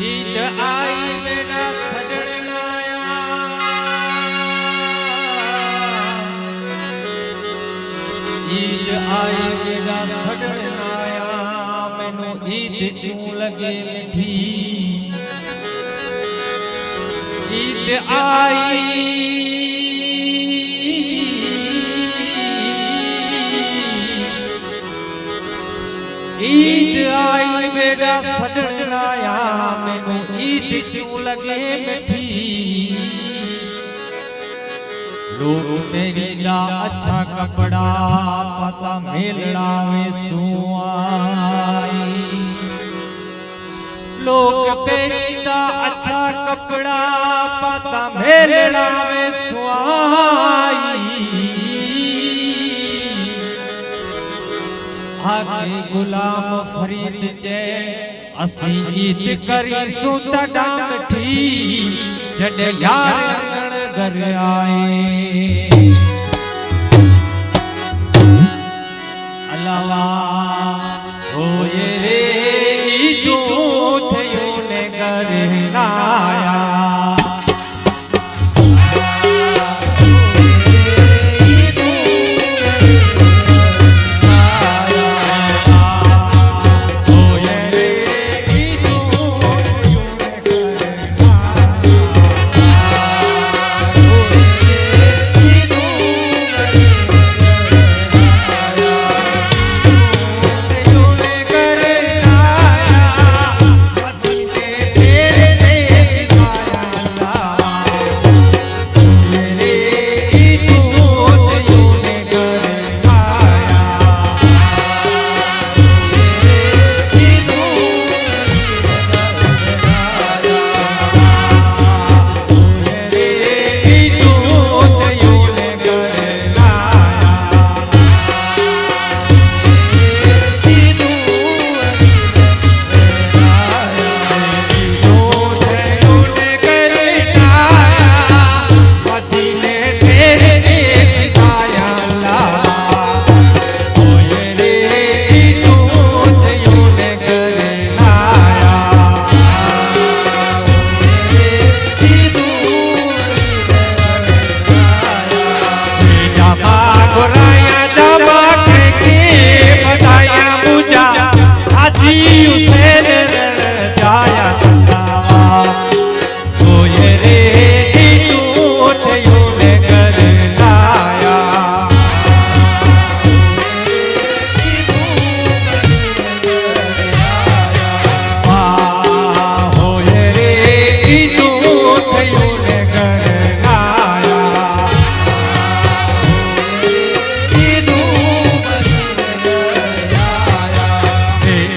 હિત આઈ મેના સજણ નાયા હિત આઈ મેના સજણ નાયા આઈ ईद आई बेटा सजन आया मेनू ईद क्यों लगे मीठी लोग तेरी दा अच्छा कपड़ा पता मेलना वे सुआई लोग तेरी दा अच्छा कपड़ा पता मेलना वे सुआई गुल फ्री च असीं आए।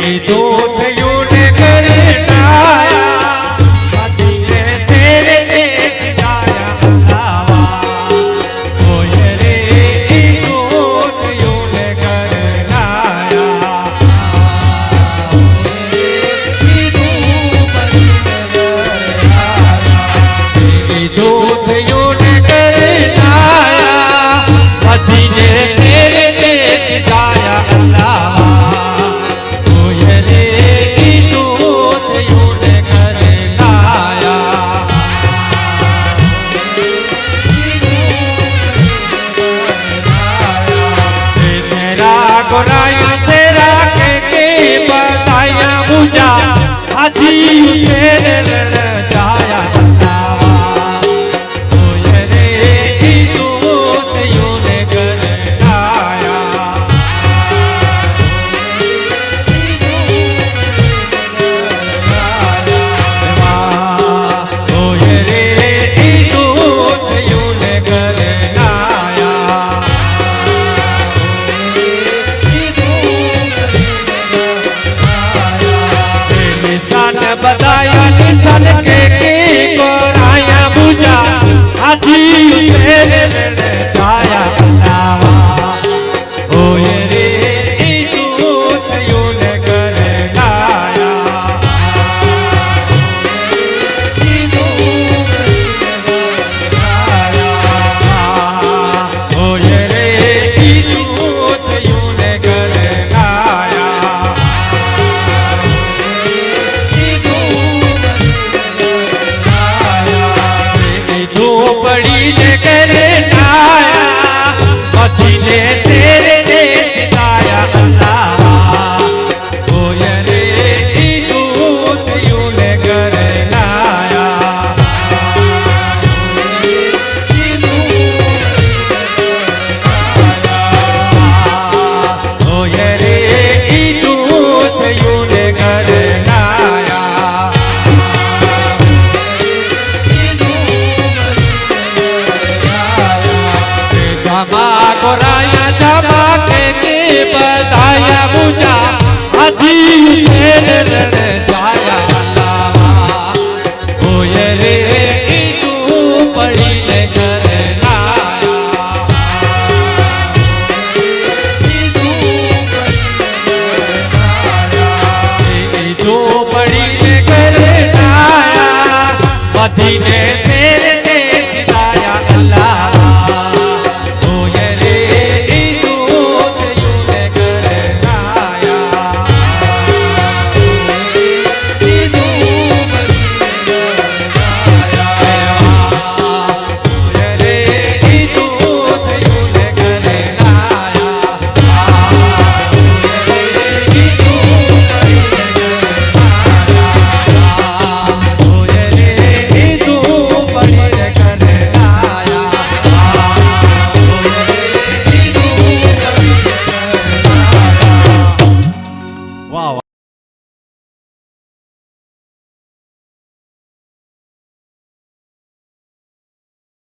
y tú હાજી હુસેન દર્શન કે કે કોરાયા બુજા હાથી ઉસે કોરાયા જામા કે જે બધાયા બુજા હાજી રે રે